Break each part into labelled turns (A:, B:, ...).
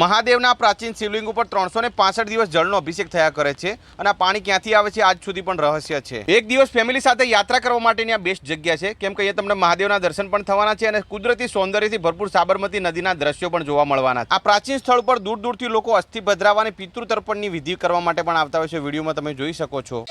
A: મહાદેવના પ્રાચીન શિવલિંગ ઉપર ત્રણસો દિવસ જળનો અભિષેક થયા કરે છે અને આ પાણી ક્યાંથી આવે છે આજ સુધી પણ રહસ્ય છે. એક દિવસ ફેમિલી સાથે યાત્રા કરવા માટેની આ બેસ્ટ જગ્યા છે. કેમ કે અહીંયા તમને મહાદેવના દર્શન પણ થવાના છે અને કુદરતી સૌંદર્યથી ભરપૂર સાબરમતી નદીના દ્રશ્યો પણ જોવા મળવાના છે. આ પ્રાચીન સ્થળ પર દૂર દૂરથી લોકો અસ્થિ ભદ્રાવા અને પિતૃ તર્પણની વિધિ કરવા માટે પણ આવતા હોય છે. વિડીયોમાં તમે જોઈ શકો છો.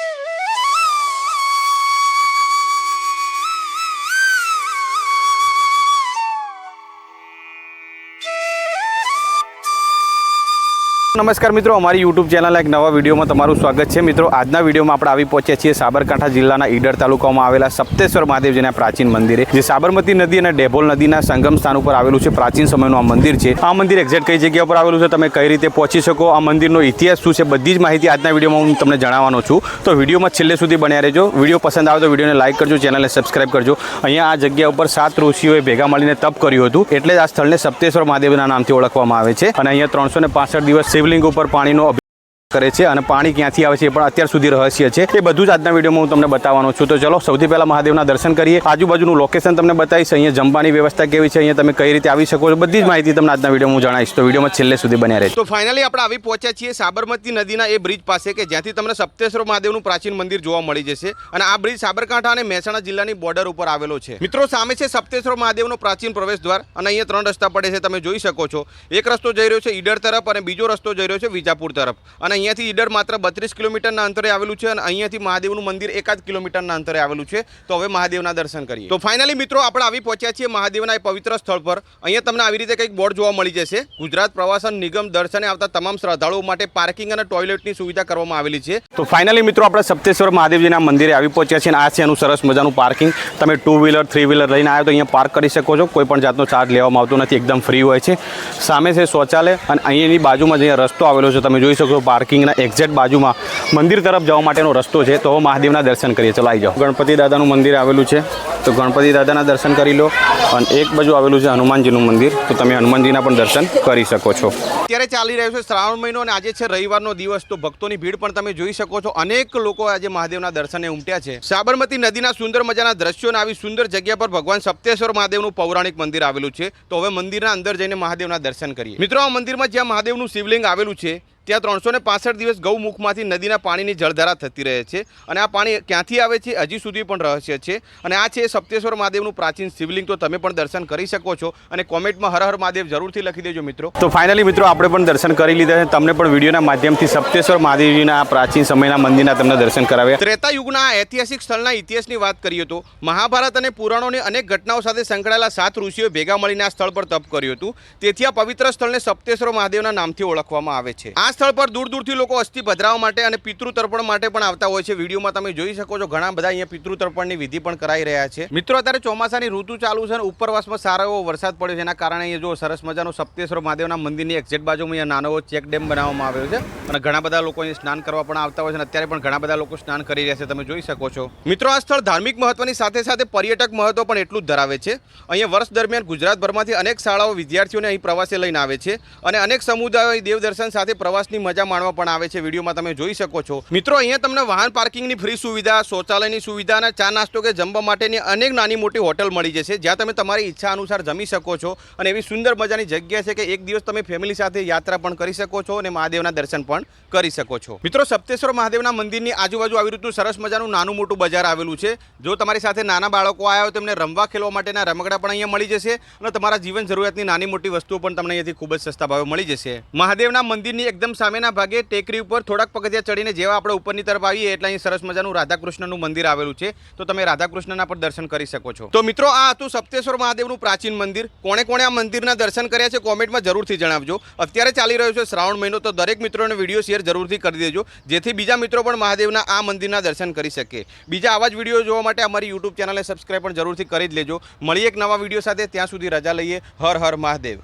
A: નમસ્કાર મિત્રો, અમારી યુટ્યુબ ચેનલ એક નવા વિડીયોમાં તમારું સ્વાગત છે. મિત્રો, આજના વિડીયોમાં આપણે આવી પહોંચ્યા છીએ સાબરકાંઠા જિલ્લાના ઈડર તાલુકામાં આવેલા સપ્તેશ્વર મહાદેવજીના પ્રાચીન મંદિરે, જે સાબરમતી નદી અને ડેભોલ નદીના સંગમ સ્થાન ઉપર આવેલું છે. પ્રાચીન સમયનું આ મંદિર છે. આ મંદિર એક્ઝેક્ટ કઈ જગ્યા પર આવેલું છે તમે કઈ રીતે પહોંચી શકો? આ મંદિરનો ઇતિહાસ શું છે? બધી જ માહિતી આજના વિડીયોમાં હું તમને જણાવવાનો છું. તો વિડીયોમાં છેલ્લે સુધી બન્યા રહેજો. વીડિયો પસંદ આવે તો વિડીયોને લાઇક કરજો, ચેનલને સબસ્ક્રાઇબ કરજો. અહીંયા આ જગ્યા ઉપર સાત ઋષિઓએ ભેગા મળીને તપ કર્યું હતું. એટલે આ સ્થળને સપ્તેશ્વર મહાદેવના નામથી ઓળખવામાં આવે છે. અને અહીંયા ત્રણસો દિવસ શિવલિંગ ઉપર પાણીનો અભિ- કરે છે અને પાણી ક્યાંથી આવે છે એ પણ અત્યાર સુધી રહસ્ય છે. એ બધું જ આજના વિડીયોમાં હું તમને બતાવવાનો છું. તો ચલો, સૌથી પહેલા મહાદેવના દર્શન કરીએ. આજુબાજુનું લોકેશન તમને બતાવીશ. અહીંયા જમવાની વ્યવસ્થા કેવી છે? અહીંયા તમે કઈ રીતે આવી શકો છો? બધી જ માહિતી તમને આજના વિડીયોમાં હું જણાવીશ. તો વિડીયોમાં છેલ્લે સુધી બન્યા રહે તો ફાઇનલી આપણે આવી પહોંચ્યા છીએ સાબરમતી નદીના એ બ્રિજ પાસે કે જ્યાંથી તમને સપ્તેશ્વર મહાદેવનું પ્રાચીન મંદિર જોવા મળી જશે. અને આ બ્રિજ સાબરકાંઠા અને મહેસાણા જિલ્લાની બોર્ડર ઉપર આવેલો છે. મિત્રો, સામે છે સપ્તેશ્વર મહાદેવનો પ્રાચીન પ્રવેશ દ્વાર. અને અહીંયા ત્રણ રસ્તા પડે છે, તમે જોઈ શકો છો. એક રસ્તો જઈ રહ્યો છે ઈડર તરફ અને બીજો રસ્તો જઈ રહ્યો છે વિજાપુર તરફ. અને અહીંયાથી ઈડર માત્ર બત્રીસ કિલોમીટરના અંતરે આવેલું છે અને અહીંયાથી મહાદેવનું મંદિર એકાદ કિલોમીટરના અંતરે આવેલું છે. તો હવે મહાદેવના દર્શન કરીએ. તો ફાઇનલી મિત્રો આપણે આવી પહોંચ્યા છીએ મહાદેવના એ પવિત્ર સ્થળ પર. અહીંયા તમને આવી રીતે કંઈક બોર્ડ જોવા મળી જશે. ગુજરાત પ્રવાસન નિગમ દર્શને આવતા તમામ શ્રદ્ધાળુઓ માટે પાર્કિંગ અને ટોયલેટની સુવિધા કરવામાં આવેલી છે. તો ફાઇનલી મિત્રો આપણે સપ્તેશ્વર મહાદેવજીના મંદિરે આવી પહોંચ્યા છીએ અને આ છે એનું સરસ મજાનું પાર્કિંગ. તમે ટુ વ્હીલર થ્રી વ્હીલર લઈને આવ્યો તો અહીંયા પાર્ક કરી શકો છો. કોઈ પણ જાતનો ચાર્જ લેવામાં આવતો નથી. એકદમ ફ્રી હોય છે. સામે છે શૌચાલય અને અહીંયાની બાજુમાં જે રસ્તો આવેલો છે. તમે જોઈ શકો છો પાર્કિંગના એક્ઝેક્ટ બાજુમાં મંદિર તરફ જવા માટેનો રસ્તો છે. તો મહાદેવના દર્શન કરીએ. ચલો આવી જાઓ. ગણપતિ દાદાનું મંદિર આવેલું છે. તો ગણપતિ દાદાના દર્શન કરી લો. અને એક બાજુ આવેલું છે હનુમાનજીનું મંદિર. તો તમે હનુમાનજીના પણ દર્શન કરી શકો છો. અત્યારે ચાલી રહ્યો છે શ્રાવણ મહિનો અને આજે છે રવિવારનો દિવસ. તો ભક્તોની ભીડ પણ તમે જોઈ શકો છો. અનેક લોકો આજે મહાદેવના દર્શને ઉમટ્યા છે. સાબરમતી નદીના સુંદર મજાના દ્રશ્યોને આવી સુંદર જગ્યા પર ભગવાન સપ્તેશ્વર મહાદેવનું પૌરાણિક મંદિર આવેલું છે. તો હવે મંદિરના અંદર જઈને મહાદેવના દર્શન કરીએ. મિત્રો, આ મંદિરમાં જ્યાં મહાદેવનું શિવલિંગ આવેલું છે ત્યાં ત્રણસો ને પાસઠ દિવસ ગૌમુખમાંથી નદીના પાણીની જળધારા થતી રહે છે અને આ પાણી ક્યાંથી આવે છે હજી સુધી પણ રહસ્ય છે. અને આ છે સપ્તેશ્વર મહાદેવનું પ્રાચીન શિવલિંગ તો તમે પણ દર્શન કરી શકો છો અને કોમેન્ટમાં હર હર મહાદેવ જરૂરથી લખી દેજો મિત્રો. તો ફાઇનલી મિત્રો આપણે પણ દર્શન કરી લીધા છે. તમને પણ વિડીયોના માધ્યમથી સપ્તેશ્વર મહાદેવજીના આ પ્રાચીન સમયના મંદિરના તમને દર્શન કરાવ્યા. ત્રેતા યુગના ઐતિહાસિક સ્થળના ઇતિહાસની વાત કરીએ તો મહાભારત અને પુરાણોની અનેક ઘટનાઓ સાથે સંકળાયેલા સાત ઋષિઓ ભેગા મળીને આ સ્થળ પર તપ કર્યું હતું. તેથી આ પવિત્ર સ્થળને સપ્તેશ્વર મહાદેવના નામથી ઓળખવામાં આવે છે. આ સ્થળ પર દૂર દૂરથી લોકો અસ્થિ ભદ્રાવા માટે અને પિતૃ તર્પણ માટે પણ આવતા હોય છે. વિડીયોમાં તમે જોઈ શકો છો, ઘણા બધા અહીંયા પિતૃ તર્પણની વિધિ પણ કરાઈ રહ્યા છે. મિત્રો, અત્યારે ચોમાસાની ઋતુ ચાલુ છે અને ઉપરવાસમાં સારો એવો વરસાદ પડ્યો છે. એના કારણે અહીંયા જો સરસ મજાનો સપ્તેશ્વર મહાદેવના મંદિરની એક્ઝેક્ટ બાજુમાં અહીંયા નાનો ચેક ડેમ બનાવવામાં આવ્યો છે અને ઘણા બધા લોકો અહીંયા સ્નાન કરવા પણ આવતા હોય છે અને અત્યારે પણ ઘણા બધા લોકો સ્નાન કરી રહ્યા છે. તમે જોઈ શકો છો. મિત્રો, આ સ્થળ ધાર્મિક મહત્વની સાથે સાથે પર્યટક મહત્વ પણ એટલું જ ધરાવે છે. અહીંયા વર્ષ દરમિયાન ગુજરાતભરમાંથી અનેક શાળાઓ વિદ્યાર્થીઓને અહીં પ્રવાસે લઈને આવે છે અને અનેક સમુદાયો અહીં દેવદર્શન સાથે પ્રવાસની મજા માણવા પણ આવે છે. વિડીયોમાં તમે જોઈ શકો છો. મિત્રો, અહીંયા તમને વાહન પાર્કિંગની ફ્રી સુવિધા, શૌચાલયની સુવિધા અને ચા નાસ્તો કે જમવા માટેની અનેક નાની મોટી હોટલ મળી જશે, જ્યાં તમે તમારી ઈચ્છા અનુસાર જમી શકો છો અને એવી સુંદર મજાની જગ્યા છે કે એક દિવસ તમે ફેમિલી સાથે યાત્રા પણ કરી શકો છો અને મહાદેવના દર્શન પણ કરી શકો છો. મિત્રો, સપ્તેશ્વર મહાદેવના મંદિરની આજુબાજુ આવી રીતનું સરસ મજાનું નાનું મોટું બજાર આવેલું છે. જો તમારી સાથે નાના બાળકો આવ્યા હોય, તેમને રમવા ખેલવા માટેના રમકડા પણ અહીંયા મળી જશે અને તમારા જીવન જરૂરિયાતની નાની મોટી વસ્તુઓ પણ તમને અહીંયાથી ખૂબ જ સસ્તા ભાવે મળી જશે. મહાદેવના મંદિરની એકદમ સામેના ભાગે ટેકરી ઉપર થોડાક પગથિયા ચડીને જેવા આપણે ઉપરની તરફ આવીએ એટલે અહીં સરસ મજાનું રાધાકૃષ્ણનું મંદિર આવેલું છે. તો તમે રાધાકૃષ્ણના પણ દર્શન કરી શકો છો. તો મિત્રો, આ હતું સપ્તેશ્વર મહાદેવનું પ્રાચીન મંદિર. કોણે કોણે આ મંદિરના દર્શન કર્યા છે કોમેન્ટમાં જરૂરથી જણાવજો. અત્યારે ચાલી રહ્યો છે શ્રાવણ મહિનો, તો દરેક મિત્રોને વીડિયો શેર જરૂરથી કરી દેજો, જેથી બીજા મિત્રો પણ મહાદેવના આ મંદિરના દર્શન કરી શકે. બીજા આવા જ વીડિયો જોવા માટે અમારી યુટ્યુબ ચેનલને સબસ્ક્રાઈબ પણ જરૂરથી કરી જ લેજો. મળીએ એક નવા વીડિયો સાથે, ત્યાં સુધી રજા લઈએ. હર હર મહાદેવ.